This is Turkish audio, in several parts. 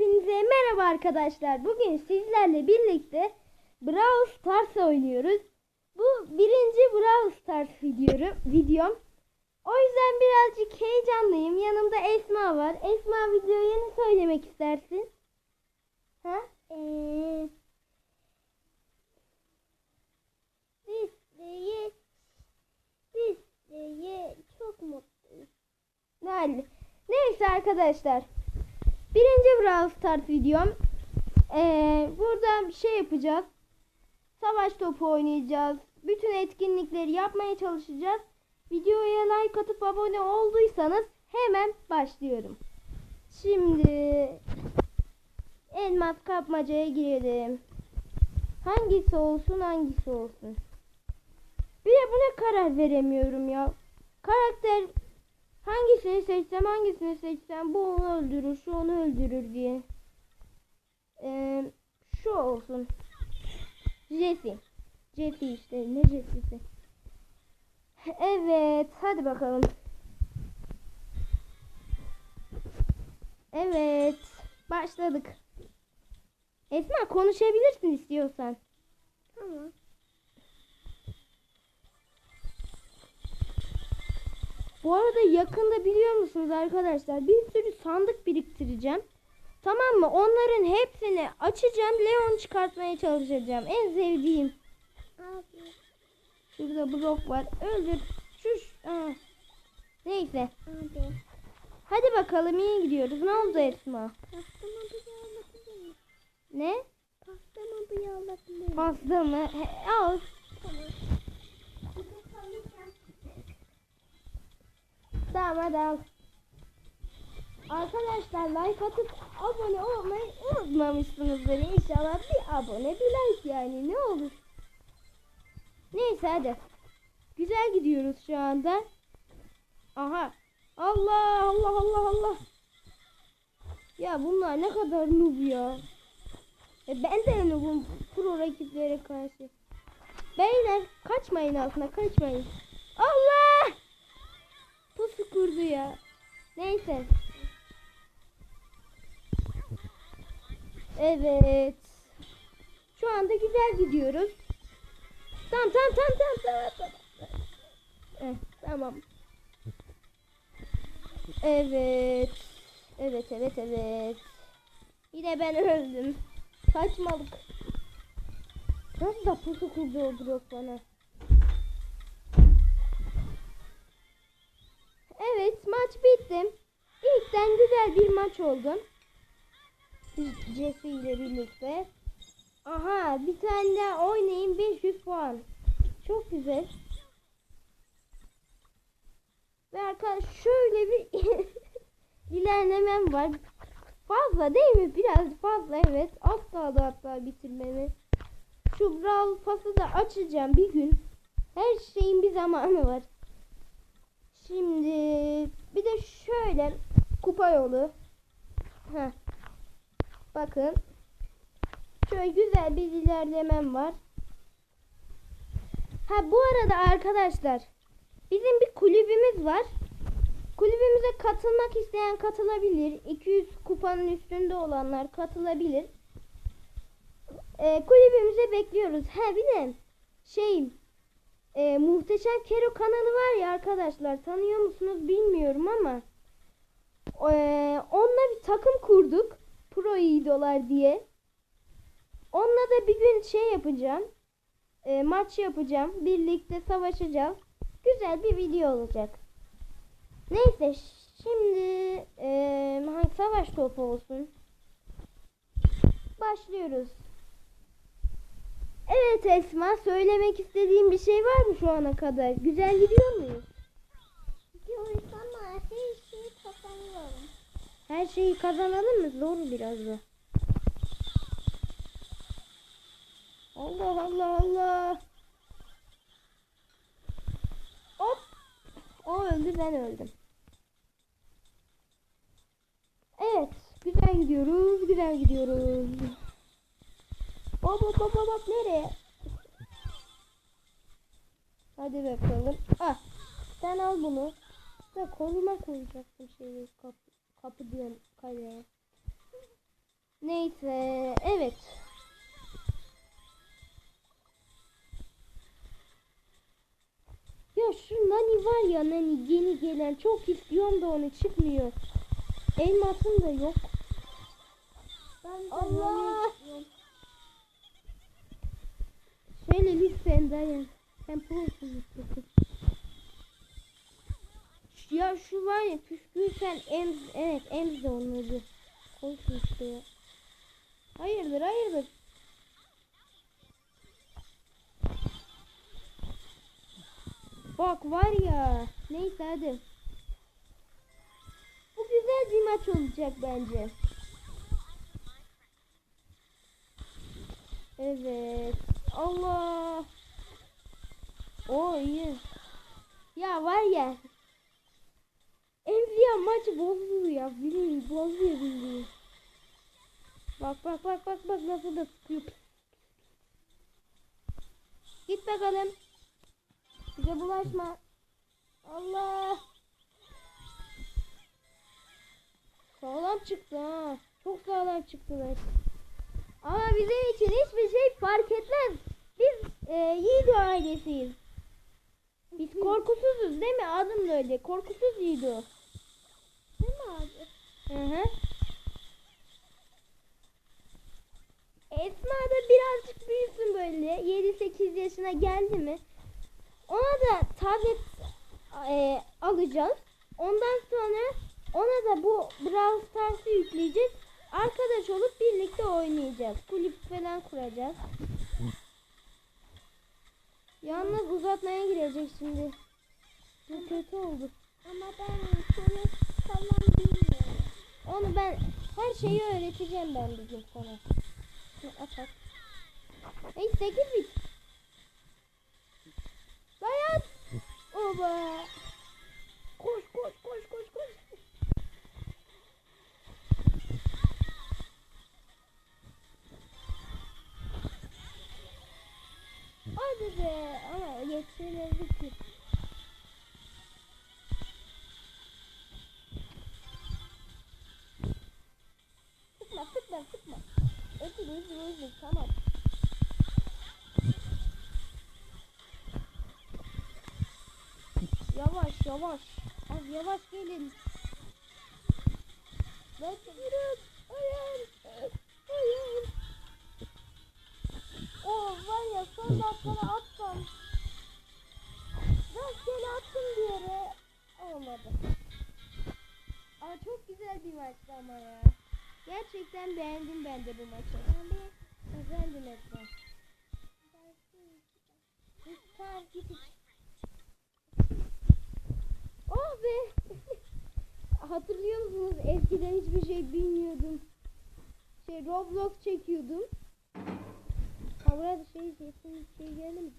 Hepinize merhaba arkadaşlar. Bugün sizlerle birlikte Brawl Stars oynuyoruz. Bu birinci Brawl Stars videom. videom. O yüzden birazcık heyecanlıyım. Yanımda Esma var. Esma videoya ne söylemek istersin? Ha? Ee, biz diye biz diye çok mutluyuz. Ne Neyse arkadaşlar. Birinci Brawl Stars videom. Ee, burada şey yapacağız. Savaş topu oynayacağız. Bütün etkinlikleri yapmaya çalışacağız. Videoya like atıp abone olduysanız hemen başlıyorum. Şimdi elmas kapmacaya girelim. Hangisi olsun hangisi olsun. Bir de buna karar veremiyorum ya. Karakter hangisini seçsem hangisini seçsem bu onu öldürür şu onu öldürür diye. Ee, şu olsun. Jesse. Jesse işte ne Jesse'si. Evet hadi bakalım. Evet başladık. Esma konuşabilirsin istiyorsan. Tamam. Bu arada yakında biliyor musunuz arkadaşlar bir sürü sandık biriktireceğim. Tamam mı? Onların hepsini açacağım. Leon çıkartmaya çalışacağım. En sevdiğim. Abi. Şurada blok var. Öldür. Şuş. Aa. Neyse. Abi. Hadi bakalım iyi gidiyoruz. Ne oldu Esma? Pastama bir alabilir? Ne? Pastama bir alabilir miyim? Pasta mı? He, al. Tamam. Al. Arkadaşlar like atıp abone olmayı unutmamışsınızdır. İnşallah bir abone bir like yani ne olur. Neyse hadi. Güzel gidiyoruz şu anda. Aha. Allah Allah Allah Allah. Ya bunlar ne kadar noob ya. E ben de noobum pro rakiplere karşı. Beyler kaçmayın altına kaçmayın. Kurdu ya. Neyse. Evet. Şu anda güzel gidiyoruz. Tamam tamam tamam tamam tamam. tamam. Eh, tamam. Evet. Evet evet evet. Yine ben öldüm. Saçmalık. Nasıl da pusu kurdu o blok bana. Maç bitti. İlkten güzel bir maç oldu. Jesse ile birlikte. Aha bir tane daha oynayayım 500 puan. Çok güzel. Ve arkadaş şöyle bir ilerlemem var. Fazla değil mi? Biraz fazla evet. Az kaldı hatta bitirmemi. Şu Brawl Pass'ı da açacağım bir gün. Her şeyin bir zamanı var. Şimdi bir de şöyle kupa yolu. Heh. Bakın. Şöyle güzel bir ilerlemem var. Ha bu arada arkadaşlar bizim bir kulübümüz var. Kulübümüze katılmak isteyen katılabilir. 200 kupanın üstünde olanlar katılabilir. Ee, kulübümüze bekliyoruz. Ha bir de şey e, Muhteşem Kero kanalı var ya arkadaşlar tanıyor musunuz bilmiyorum ama e, onunla bir takım kurduk pro idolar diye. Onunla da bir gün şey yapacağım e, maç yapacağım birlikte savaşacağız güzel bir video olacak. Neyse şimdi e, savaş topu olsun? Başlıyoruz Evet Esma, söylemek istediğin bir şey var mı şu ana kadar? Güzel gidiyor muyuz? Gidiyoruz ama her şeyi kazanıyorum. Her şeyi kazanalım mı? Zor biraz da. Allah Allah Allah. Hop. O öldü ben öldüm. Evet. Güzel gidiyoruz. Güzel gidiyoruz. Hop hop hop hop nereye? Hadi bakalım. Ah. Sen al bunu. Da koluma koyacaktım şeyi kapı, kapı diyorum kaleye. Neyse evet. Ya şu Nani var ya Nani yeni gelen çok istiyorum da onu çıkmıyor. Elmasım da yok. Ben Allah! Şöyle lütfen dayan. Sen prosun. Ya şu var ya püskül sen emz evet emz de onları. Koysun işte ya. Hayırdır hayırdır. Bak var ya. Neyse hadi. Bu güzel bir maç olacak bence. Evet. Allah. O iyi. Ya var ya. Enziya maçı bozuyor ya. Bilmiyorum bozuyor bilmiyorum. Bak bak bak bak bak nasıl da sıkıyor. Git bakalım. Bize bulaşma. Allah. Sağlam çıktı ha. Çok sağlam çıktılar. Ama bizim için hiçbir şey fark etmez. Biz e, Yiğido ailesiyiz. Biz korkusuzuz değil mi? Adım da öyle. Korkusuz Yiğido. Değil mi abi? Hı hı. Esma da birazcık büyüsün böyle. 7-8 yaşına geldi mi? Ona da tablet e, alacağız. Ondan sonra ona da bu Brawl Stars'ı yükleyeceğiz. Arkadaş olup birlikte oynayacağız. Kulüp falan kuracağız. Yalnız uzatmaya girecek şimdi. Bu kötü oldu. Ama ben şöyle falan bilmiyorum. Onu ben her şeyi öğreteceğim ben bir gün sana. Atak. Hey 8 bit. Dayan. Oba. Koş koş koş koş koş. Hadi be. Ama yetişemezdik ki. Sıkma sıkma sıkma. Özür özür özür tamam. Yavaş yavaş. Az yavaş gelin. Ben gidiyorum. Ya son dakikada atsam. Rastgele attım bir yere. Olmadı. Ama çok güzel bir maçtı ama ya. Gerçekten beğendim ben de bu maçı. Ben de beğendim Esra. Git iç. Oh be. Hatırlıyor musunuz? Eskiden hiçbir şey bilmiyordum. Şey Roblox çekiyordum. Ha burada şey kesin şey geldi mi?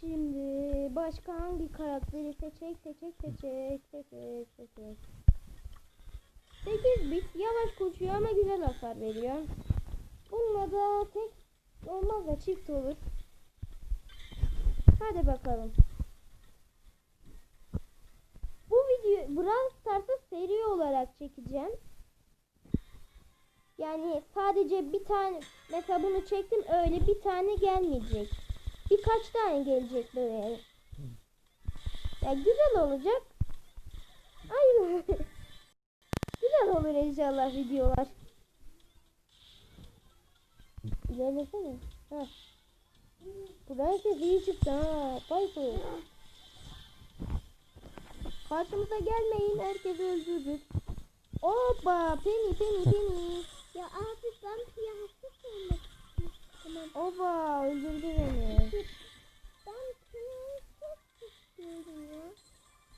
Şimdi başka hangi karakteri seçecek seçecek seçecek seçecek seçecek. 8 bit yavaş koşuyor ama güzel hasar veriyor. Bununla da tek olmaz da çift olur. Hadi bakalım. Bu video Brawl Stars'ı seri olarak çekeceğim. Yani sadece bir tane mesela bunu çektim öyle bir tane gelmeyecek. Birkaç tane gelecek böyle. Ya güzel olacak. Aynen. güzel olur inşallah videolar. İlerlesene. Ha. Buraya ses iyi çıktı ha. Piper. Karşımıza gelmeyin. Herkesi öldürürüz. Hoppa. Penny penny penny. Ya abi ben piyasa olmak istiyorum. Oba öldürdü beni. Ben piyasa istiyorum ya.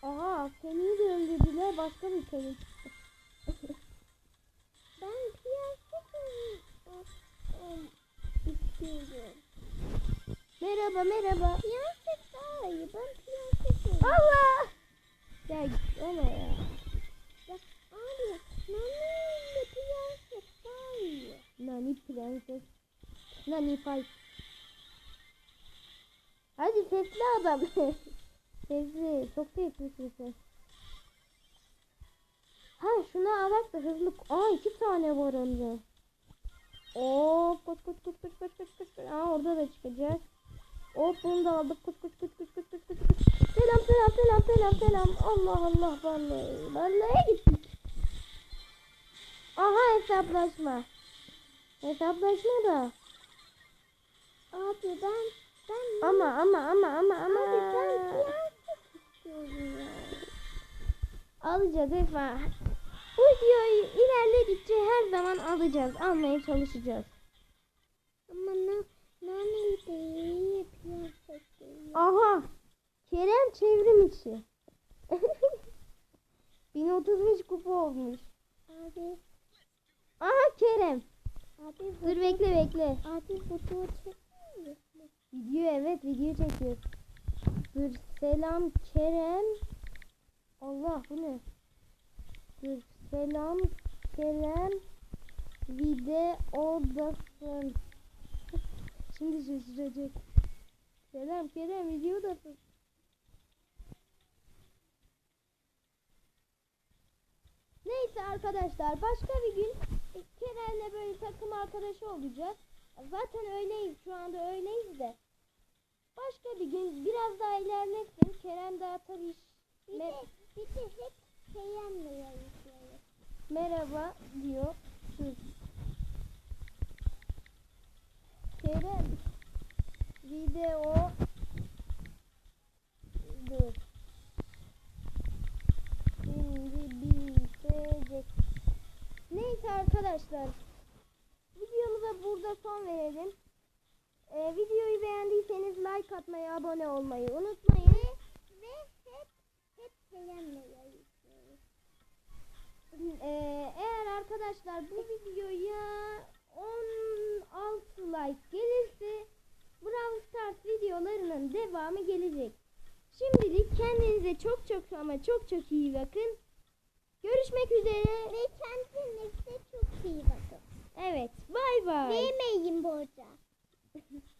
Aha Penny'yi de öldürdüler. Başka bir Penny. Ben piyasa istiyorum. Merhaba merhaba. Piyasa daha iyi. Ben piyasa Allah. Ya ona ya. Ya abi nanneyle piyasa daha iyi. Nani prenses. Nani Pipe. Hadi sesli adam. sesli. Çok seslisin sen. Ha şunu alak da hızlı. Aa iki tane var önce. Oo koş koş koş koş koş koş koş. Aa orada da çıkacak. Hop bunu da aldık. Koş koş koş koş koş koş. koş. Selam selam selam selam selam. Allah Allah vallahi. Vallahi gittik. Aha hesaplaşma. Hesaplaşma da. Abi ben ben Ama ama ama ama ama. Abi ben kıyafet istiyorum ya. Alacağız Efa. Bu videoyu ilerledikçe her zaman alacağız. Almaya çalışacağız. Ama ne nane değil kıyafet değil. Aha. Kerem çevrim içi. 1035 kupa olmuş. Abi Aha Kerem. abi Dur bekle bekle. abi fotoğraf musun? Video evet video çekiyor. Dur selam Kerem. Allah bu ne? Dur selam Kerem. Videodasın. Şimdi şaşıracak. Selam Kerem videodasın. Neyse arkadaşlar başka bir gün Kerem'le böyle takım arkadaşı olacağız. Zaten öyleyiz şu anda öyleyiz de. Başka bir gün biraz daha ilerlesin. Kerem daha tabii Bir me- de bir de hep Kerem'le yarışıyoruz. merhaba diyor. Dur. Kerem video dur. Şimdi bitecek. Neyse arkadaşlar. Videomuza burada son verelim. Ee, videoyu beğendiyseniz like atmayı, abone olmayı unutmayın. Ve hep hep yarışıyoruz. Ee, eğer arkadaşlar bu videoya 16 like gelirse Brawl Stars videolarının devamı gelecek. Şimdilik kendinize çok çok ama çok çok iyi bakın. Görüşmek üzere. Ve kendinize çok iyi bakın. Evet, bay bay. Ve Mm-hmm.